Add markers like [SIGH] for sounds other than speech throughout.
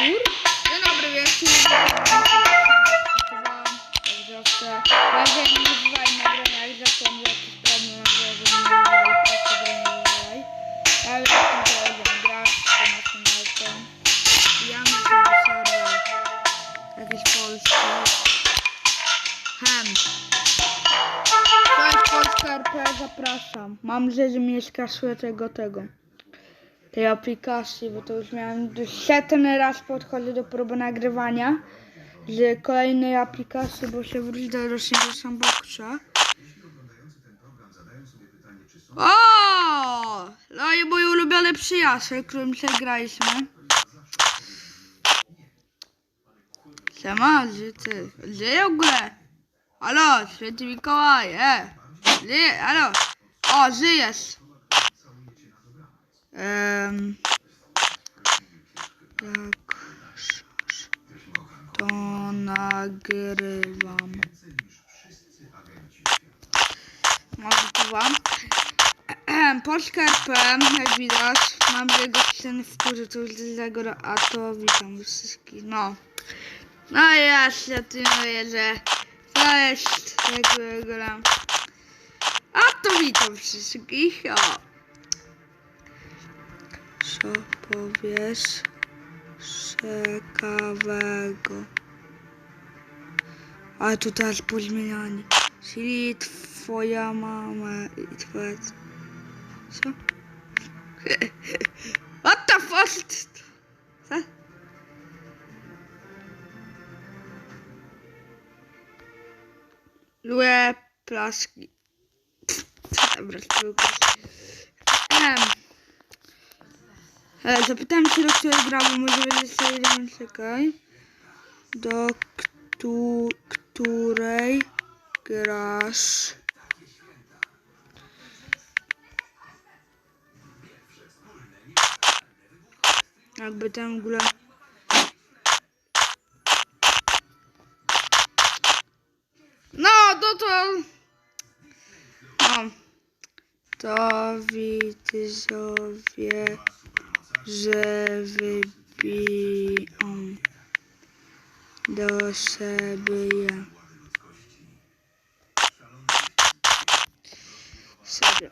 wieczór. Dzień dobry wieczór. Zawsze bardzo nie używaj nagrania, jak zatem jakiś problem, żeby nie używali pracy, że nie używaj. Ale jak to będę grać, to naszym autem. Ja myślę, że serwer jakiś polski. Hem. Cześć Polska RP, zapraszam. Mam że mieszkasz tego, tego tej aplikacji, bo to już miałem setny raz podchodzę do próby nagrywania z kolejnej aplikacji, bo się wróci do rocznego sandboxa. O! No i mój ulubiony przyjaciel, którym się graliśmy. Siema, gdzie ty? Gdzie w ogóle? Halo, święty Mikołaj, e! Żyje, halo! O, żyjesz! Em, jak to nagrywam. Nagrywam. [CLEARS THROAT] Polska RP, jak widać, mam jego sceny w kurze, to już dlatego, a to witam wszystkich, no. No jest, ja tu mówię, że to jest tego gram. A to witam wszystkich, o. Co powiesz ciekawego? Ale tu teraz pozmieniani. Czyli twoja mama i twoja... Co? [LAUGHS] What the fuck? Co? Lue plaski. Dobra, spróbuj. Ehem. E, Zapytałem się, do której gra, bo może będzie sobie jeden, czekaj. Do któ której grasz? Jakby tam w ogóle... No, to to... No. To widzowie że wybiją do siebie. Sobie.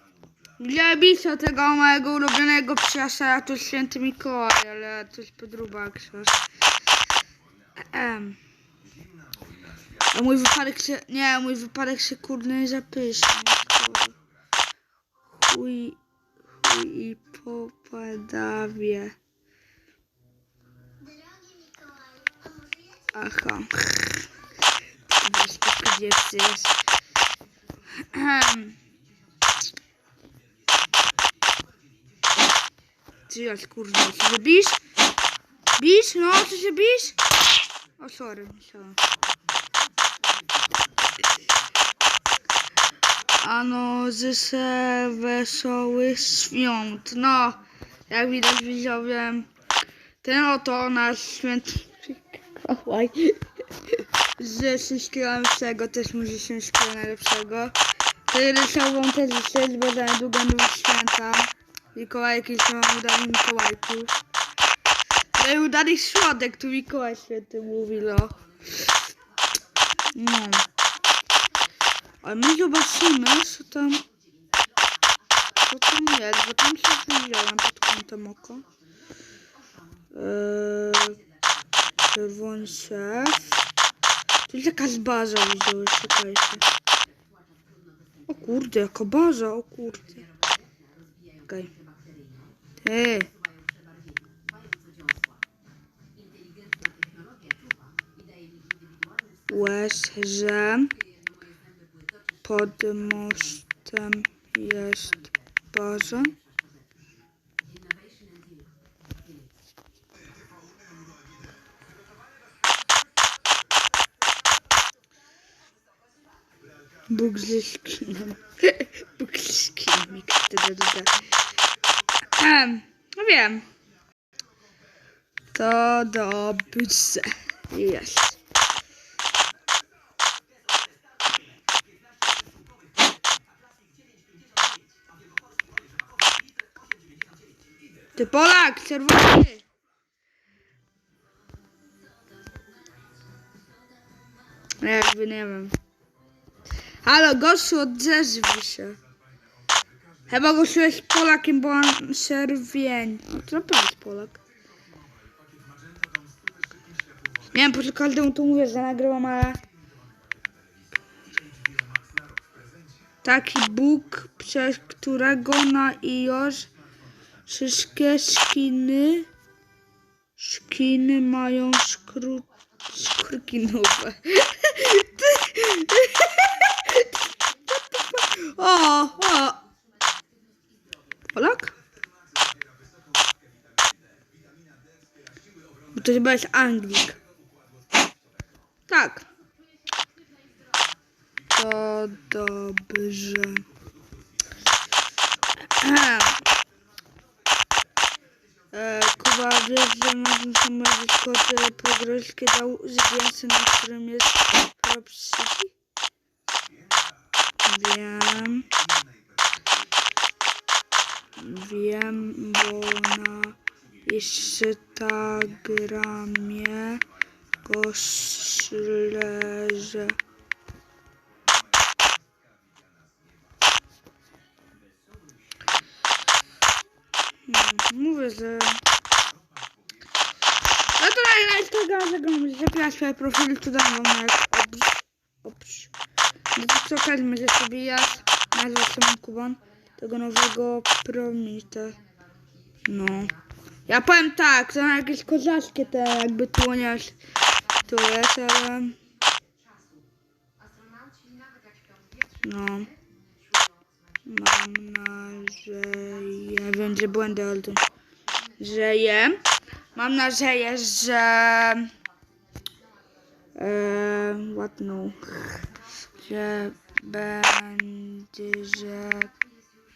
Nie bicia tego mojego ulubionego przyjaciela, to święty Mikołaj, ale to jest podróba książ. Em. A mój wypadek się, nie, mój wypadek się kurde nie zapisze. Chuj, i popadawie. Aha. Bez dziewcy jest. Ty jest kurde, czy się bisz? Bisz? No, czy się bisz? O, sorry, myślałam. Ano, życzę wesołych świąt. No, jak widać widzowie, ten oto nasz święty Mikołaj. Że wszystkiego najlepszego, też mu życzę wszystkiego najlepszego. Rysową też życzyć, bo za niedługo będą święta. Mikołajki są udani Mikołajków. No i udanych świątek, tu Mikołaj święty mówi, no. No. Ale my zobaczymy, co tam... Co tam jest, bo tam się wyjrzałem pod kątem oka. Eee, czerwony szef. To jest jakaś baza, widziałeś, czekajcie. O kurde, jaka baza, o kurde. Okej. Ty. Łeże. Pod mostem jest baza. Bóg ze skinem. Bóg ze skinem, No wiem. To dobrze. Jest. Ty Polak, czerwony! Ja jakby nie wiem. Halo, gościu, odzeżyj się. Chyba gościu jest Polakiem, bo on czerwień. No to naprawdę jest Polak. Nie wiem, po co każdemu to mówię, że nagrywam, ale... Taki Bóg, przez którego na Iorz wszystkie skiny skiny mają skrót skórki nowe. [LAUGHS] O, o. Polak? Bo to chyba jest Anglik. Tak. To dobrze. E, Kuba, wiesz, że można samochodzić kody progreskie dał zdjęcie, na którym jest propsiki? Wiem. Wiem, bo na Instagramie go śledzę. Mówię, że... No to na, na Instagram zagram, zapiszę swoje profile, to dam wam na opis. opis. No to przy okazji będzie sobie ja nazwę Szymon Kuban tego nowego promita. No. Ja powiem tak, to jakieś kozackie te jakby tłoniasz tu jest, ale... No. Mam nadzieję, wiem, że błędy, ale to... Że. Mam nadzieję, że... E, ładną. Że będzie, że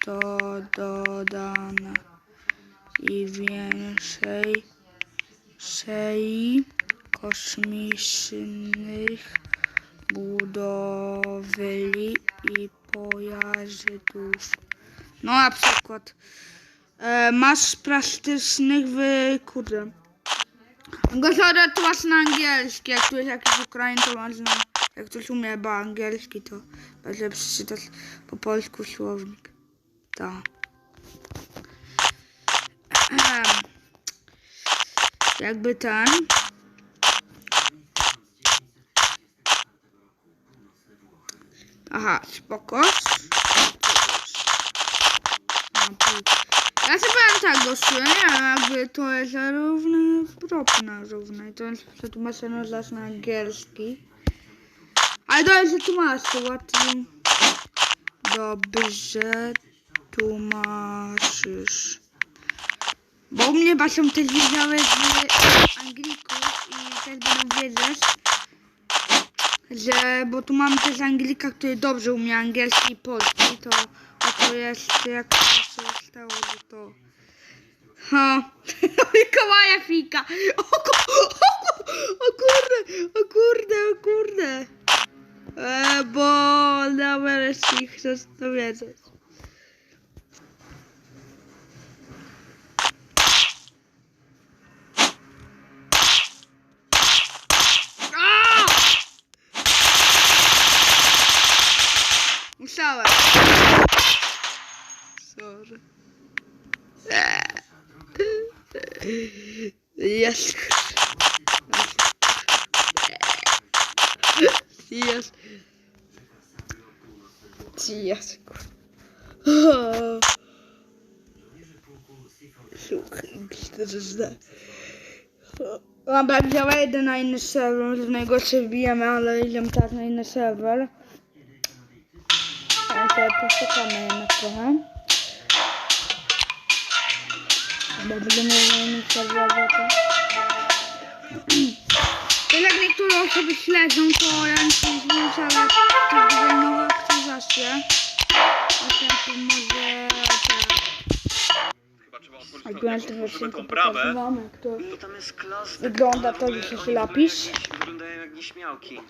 to dodane i więcej szei kosmicznych No na przykład e, masz plastycznych wy... kurde. Gorzore to masz na angielski, jak tu jest jakiś Ukraiń, to masz na... Jak ktoś umie chyba angielski, to będzie przeczytać po polsku słownik. Tak. Jakby ten. Aha, spoko. Ja sobie powiem tak, gościu, nie wiem, jakby to jest równy, propna równa i to jest przetłumaczone zaś na angielski. Ale to jest tłumaczy, ładnie. Dobrze tłumaczysz. Bo u mnie patrzą też wiedziały z Anglików i też będą wiedzieć, że, bo tu mamy też Anglika, który dobrze umie angielski i polski, to oto jest, jak to się stało, że to... Ha, [LAUGHS] Mikołaja fika! O, o, o kurde, o kurde, o kurde! E, bo nawet ich chcę to wiedzieć. A! Musiałem. Sorry. Jest. Jest. Jest. Słuchaj, to źle. Dobra, wzięła jeden na inny serwer, z niego się wbijemy, ale idziemy teraz na inny serwer. Ale sobie poczekamy jednak trochę. Na innym serwerze to... Jak niektóre osoby śledzą, to ja nic nie zmuszę, ale to będzie nowa aktywacja. A to może... tak. Chyba trzeba otworzyć Jak tą, byłem w jak tym otworzymy odcinku tą bramę. pokazywałem, jak to... No tam jest klas. Wygląda tak, to, ogóle- lapisz. Oni wyglądają jak nieśmiałki.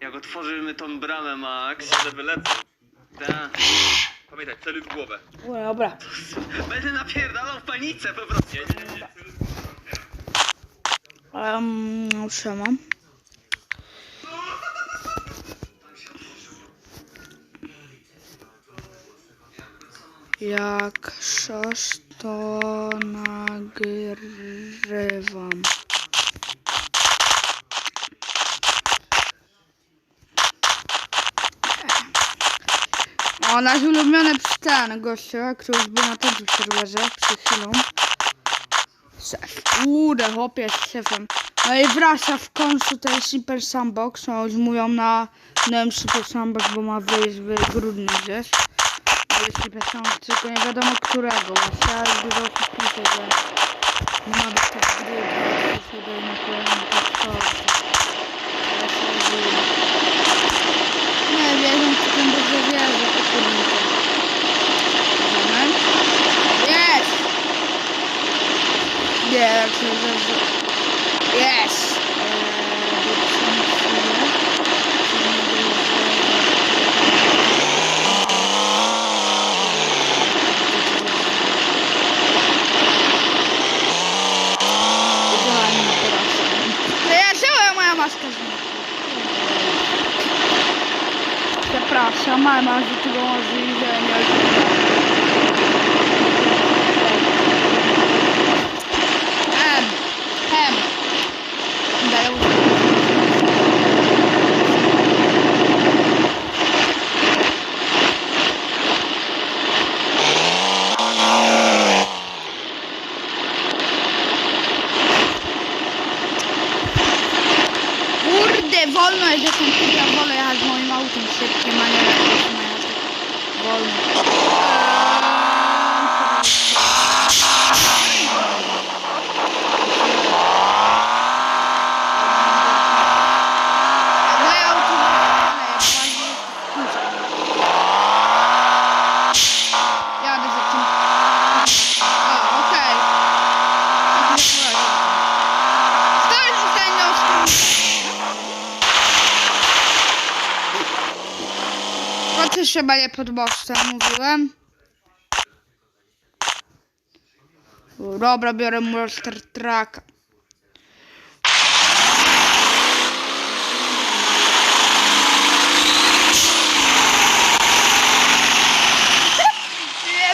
Jak otworzymy tą bramę, Max. One wylecą. Ta. Pamiętaj, celuj w głowę. Dobra. Będę napierdalał w panice po prostu. Nie, nie, nie. Ale um. Jak szasz to nagrywam. O, nasz ulubiony ten gościa, który już był na tym serwerze przed chwilą. Szef. Kurde, chłopiec z szefem. No i wraca w końcu ten Super Sandbox. No już mówią na nowym Super Sandbox, bo ma wyjść w grudniu gdzieś. Super Sandbox, tylko nie wiadomo którego. Właśnie ja dużo osób pisze, że nie ma być tak w grudniu. Ja sobie nie powiem tak to. Ja sobie nie wiem, czy ten dobrze wierzy, to kurde. Rozumiem? Jest! Nie, jak się zezwolę. Jest! Przejażyła moja maska znikła. Przepraszam, mama, że tego może i że nie Em, em. Daję Kurde, wolno jest, że ten typ, ja wolę jechać moim autem szybkim, a nie jakoś na jazdę. Wolno. Moje auto wolne, jak ładnie kurczę. Jadę za tym. A, okej. Tak nie poradził. Stary zostanie na Trzeba nie pod mostem, mówiłem. Dobra, biorę Monster.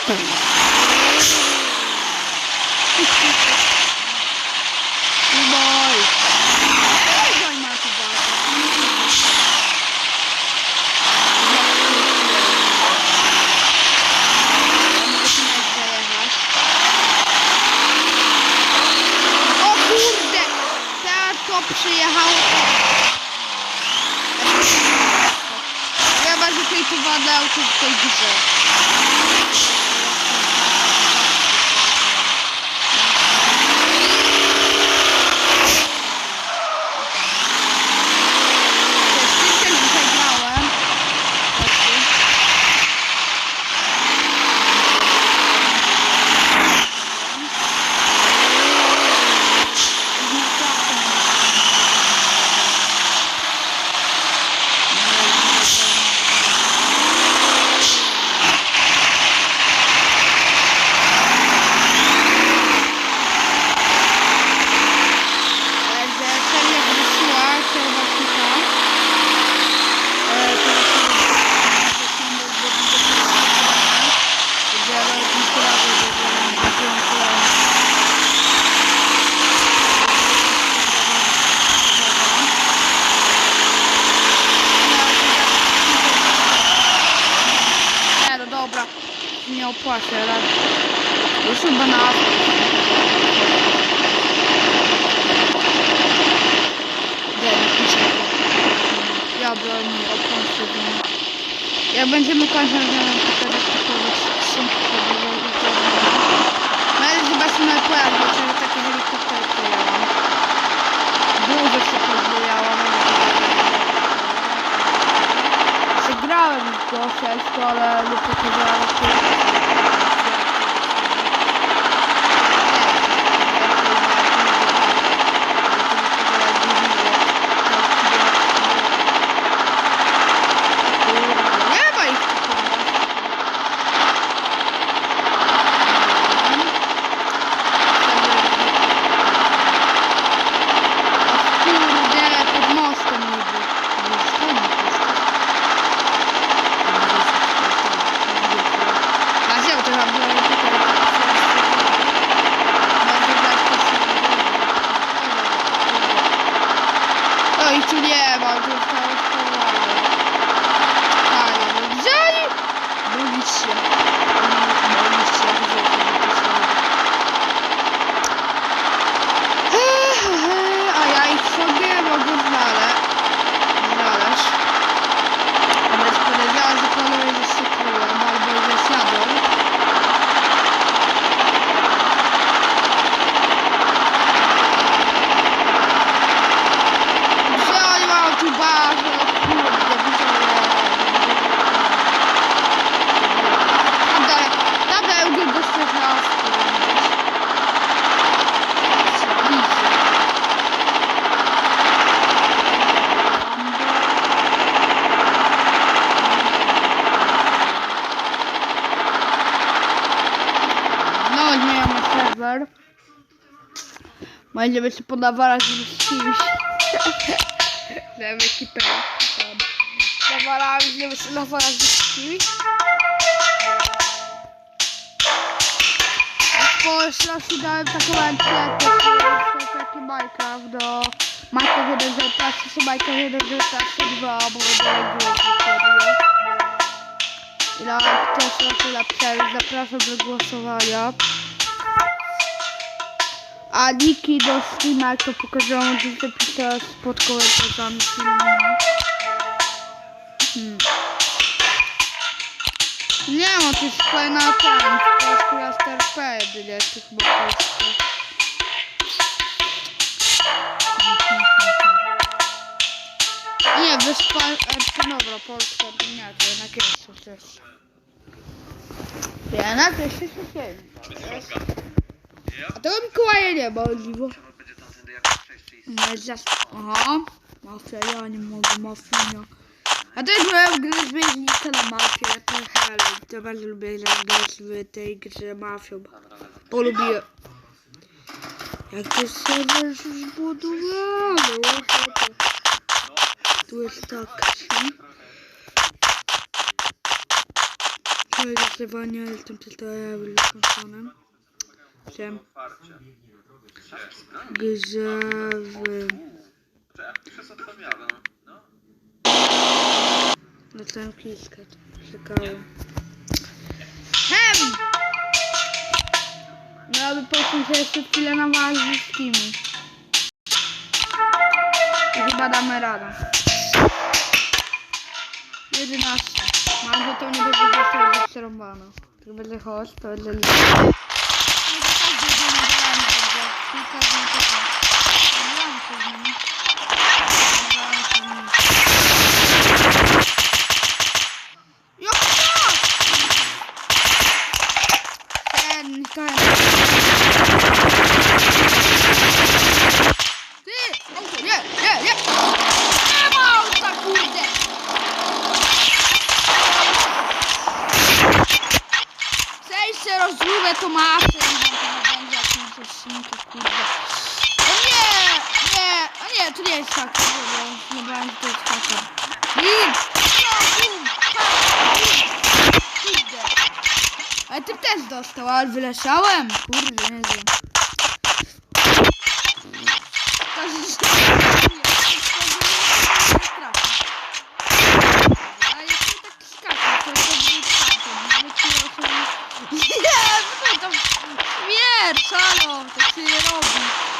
Boj. Go 6, ale nie pokazałam Nie ma ich tu kurwa. Kurde, pod mostem niby. Już tu ma, to jest to. Ja się tu nie ma, tu jest to rozpalone. Panie, no gdzie oni? Bolić się. Bolić się, jak gdzie to napisane. He, he, he, A ja ich sobie mogę znaleźć. Znaleźć. Bez podejrzenia, że planuję, że się kryją, albo że siadą. Gdzie oni mają tu bazę? No kurde, widzowie. Tam daję, tam daję go do 16. No, zmieniamy serwer. Będziemy się podawalać z kimś. Dajmy ekipę. Nawalamy, będziemy się nawalać z kimś. A po środku dałem taką ankietę, taki Minecraft do Minecraft 1.0, czy Minecraft 1.0, 2, bo będę głosu serio. I na też raczej napisałem, zapraszam do głosowania. A niki do streama, to pokazałam, to zapisała pod komentarzami filmu. Hmm. Nie no, to jest kolejna ten, to jest jedynie, to chyba w Polsce. Nie, wyspa, e, dobra, Polska, nie, to jednak jest coś jeszcze. Jednak jeszcze się siedzi. A tego Mikołaja nie ma, dziwo. No jest zas... Aha. Mafia, ja nie mogę, mafia. A to jest moja gra zmiennika na mafię, ja to hell. To bardzo lubię grać w tej grze mafią. Polubię. Jak to jest serwer zbudowany, o to. Tu jest tak, zasywanie, jestem przystałem wyłączonym. Wiem. Otwarcie. Grze w... No. Ten kisket. Czekałem. Hem! No aby potem się jeszcze chwilę na was z wszystkimi. I chyba damy radę. 11. Mam, że to nie będzie przerąbane. Jak będzie chodź, to będzie liczyć. Jak tak? Ten, ten. Ty! Auto, nie, nie, nie! Nie ma auta, kurde! Chcę rozrubę to masę i to będzie jakimś odcinku, kurde. O nie! Nie! A nie, to nie jest tak, bo nie brałem, że to jest taka. Bim! Bum! Kurde. Ale ty też dostał, ale wyleszałem. Kurde, nie wiem. Każdy się Ale jeszcze tak skakał, to to był skakiem. Nie, co to? Śmierć, halo, tak się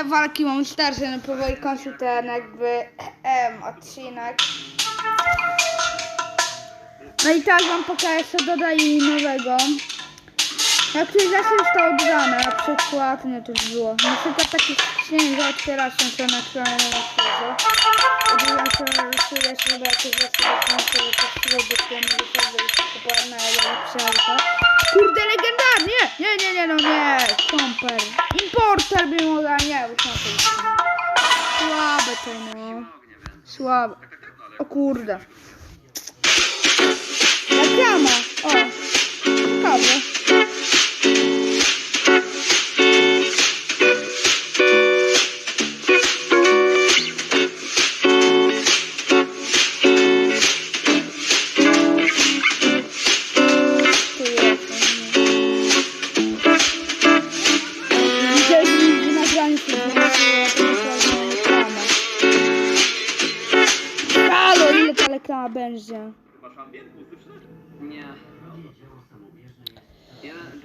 Tyle walki mam starszy, no powoli kończę ten jakby em, odcinek. No i tak wam pokażę, co dodali nowego. Jak ktoś zawsze zostało dodane, na przykład, nie to już było, na przykład takie skrzynie, że otwierasz się to na ma świeżo. Odbieram się, się, żeby jakieś to nie wyszedł popularna, ale lepsze auto. Kurde, legendarnie! Nie, nie, nie, no nie, Stomper. Importer by mogła, nie, bo Stomper. Słabe to, no. Ognie, więc. Słabe. Taka drewna, ale O kurde. Reklama. O. Ciekawe.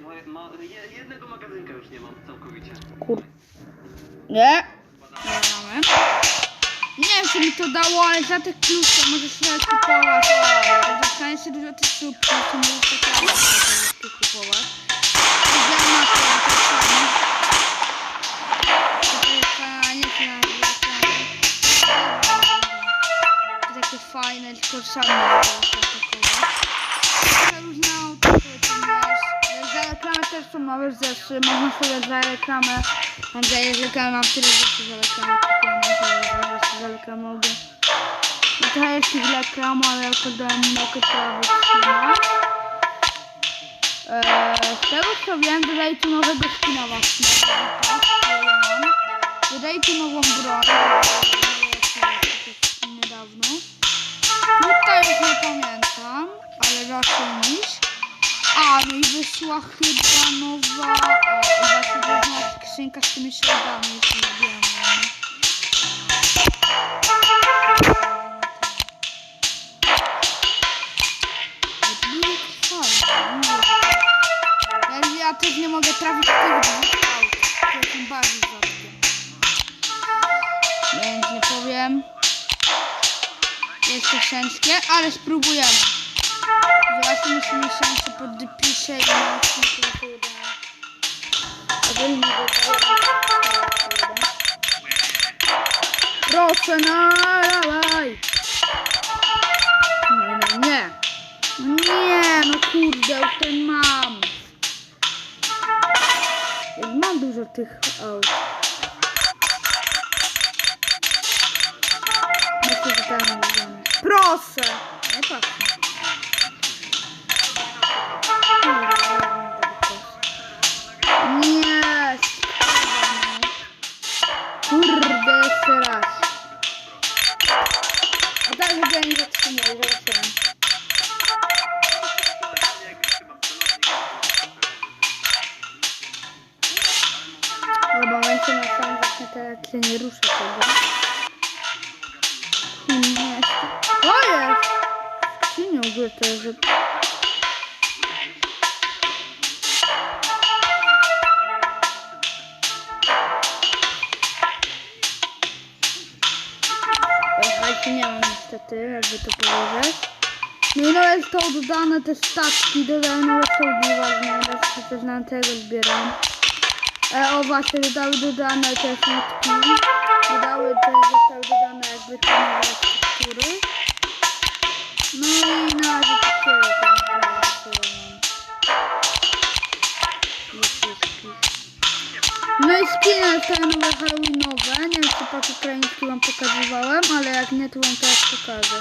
Moje, ma, je, jednego magazynka już nie mam całkowicie. Kur... Nie. Nie mamy. Nie wiem, co mi to dało, ale za te klucze możesz sobie kupować. O, Dostaniesz się dużo tych subów, to możesz takie rzeczy kupować. Widziałem na to, że to fajne. To jest nie się nazywa To takie fajne, tylko możesz atakować. Taka różna też są nowe rzeczy. Można sobie za reklamę. Mam reklamę mam tyle rzeczy za reklamę. rzeczy za reklamę mogę. No trochę jest ich reklam, ale jak dałem mogę to wytrzymać. Eee, z tego co wiem, dodaj tu nowego skina właśnie. Dodaj tu nową broń. Niedawno. Tutaj już nie pamiętam, ale raczej nic. A, no i wyszła chyba nowa... O, właśnie nowa skrzynka z tymi śladami, jeśli wiem. Ja, też nie mogę trafić tych dwóch aut, które są bardziej rzadkie. Więc nie powiem. Jest to ale spróbujemy. Czy mi szansę podpiszę i na odcinku to uda. Proszę, no dawaj! Nie, no nie. No nie, no kurde, już ten mam. Ja mam dużo tych aut. Nie będziemy. Proszę! Nie patrzę. Te statki, nowe czołgi ważne, ja też na tego zbieram. E, o właśnie, dodały dodane te smutki. Dodały też, zostały dodane jakby te nowe struktury. No i na razie to tyle. No i skiny te nowe Halloweenowe. Nie wiem, czy pak ukraiński wam pokazywałem, ale jak nie, to wam teraz pokażę.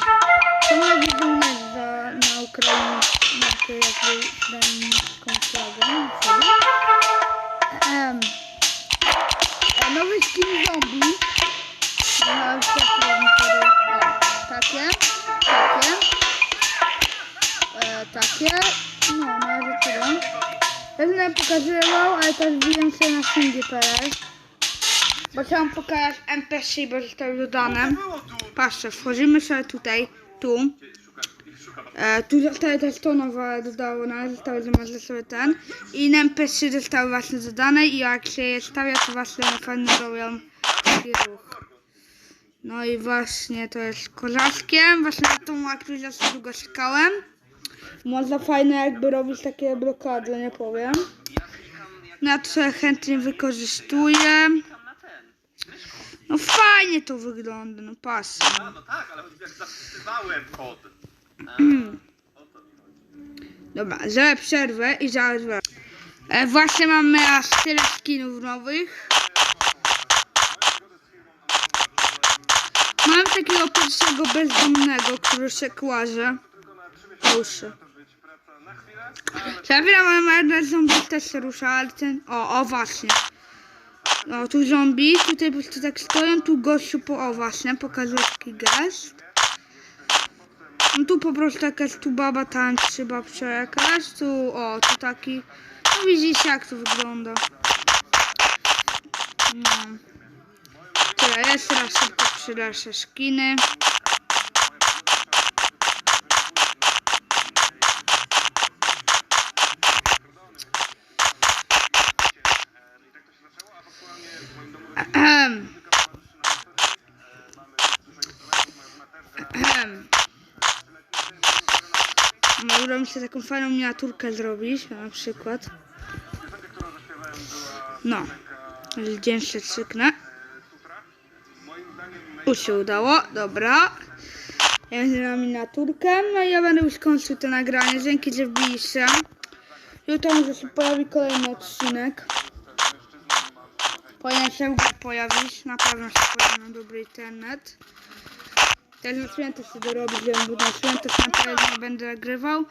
To ma wizerunek za, na Ukrainie, na tej jakby ukraińską flagę. nie wiem. Em, e, nowy skin zombie. Na takie, takie, takie, e, takie, no, na razie tyle. Pewnie pokazywał, ale też wbiłem sobie na Single.pl. Bo chciałam pokazać MP3, bo zostały dodane. Tu! Patrzcie, wchodzimy sobie tutaj, tu. E, tu zostały też to nowe dodało, no, zostały zamiast sobie ten. I na MP3 zostały właśnie dodane i jak się je stawia, to właśnie one fajnie robią taki ruch. No i właśnie to jest kozackiem, właśnie na tą aktualizację długo czekałem. Można fajne jakby robić takie blokady, nie powiem. Jak No sobie chętnie wykorzystuję. na. No fajnie to wygląda, no pas. A, no tak, ale jak zapisywałem kod. [CLEARS THROAT] Dobra, zrobię przerwę i zaraz. E, właśnie mamy aż tyle skinów nowych. Mam takiego pierwszego bezdomnego, który się kłaże. Ruszy. Zabieram, ale jeden zombie też się rusza, ale ten... O, o właśnie. No, tu zombie, tutaj po prostu tak stoją, tu gościu po... O, właśnie, pokazuję taki gest. No tu po prostu jakaś tu baba tańczy, babcia jakaś, tu, o, tu taki, no widzicie jak to wygląda. No. Tyle, jeszcze raz szybko przyleszę. Ahem. Ahem. Się taką fajną miniaturkę zrobić, na przykład. No. Dzień się cyknę. U się udało, dobra. Ja będę na miniaturkę, no i ja będę już kończył to nagranie. Dzięki, że wbiliście. Jutro może się pojawi kolejny odcinek. Powinien się pojawić, na pewno się pojawi na dobry internet. Też na święta się dorobić, bo na święta sam będę nagrywał.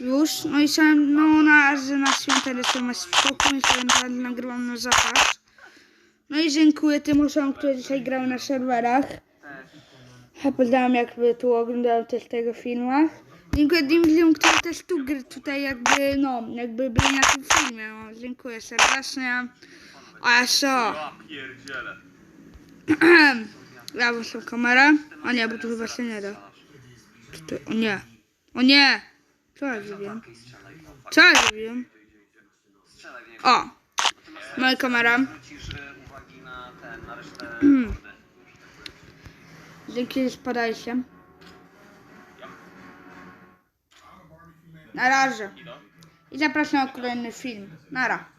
Już, no i sam, no na na święta jestem w spokój, to nagrywam na zapas. No i dziękuję tym osobom, które dzisiaj grały na serwerach. Ja pozdrawiam jakby tu oglądałem też tego filmu. Dziękuję tym ludziom, którzy też tu tutaj jakby, no, jakby byli na tym filmie. No, dziękuję serdecznie. A co? [CLEARS THROAT] Ja włączam kamerę. O nie, bo tu chyba się nie da. O nie. O nie! Co ja zrobiłem? Co zrobiłem? O! Moja kamera. [CLEARS THROAT] Dzięki, że spadajcie. Na razie. I zapraszam na kolejny film. Nara.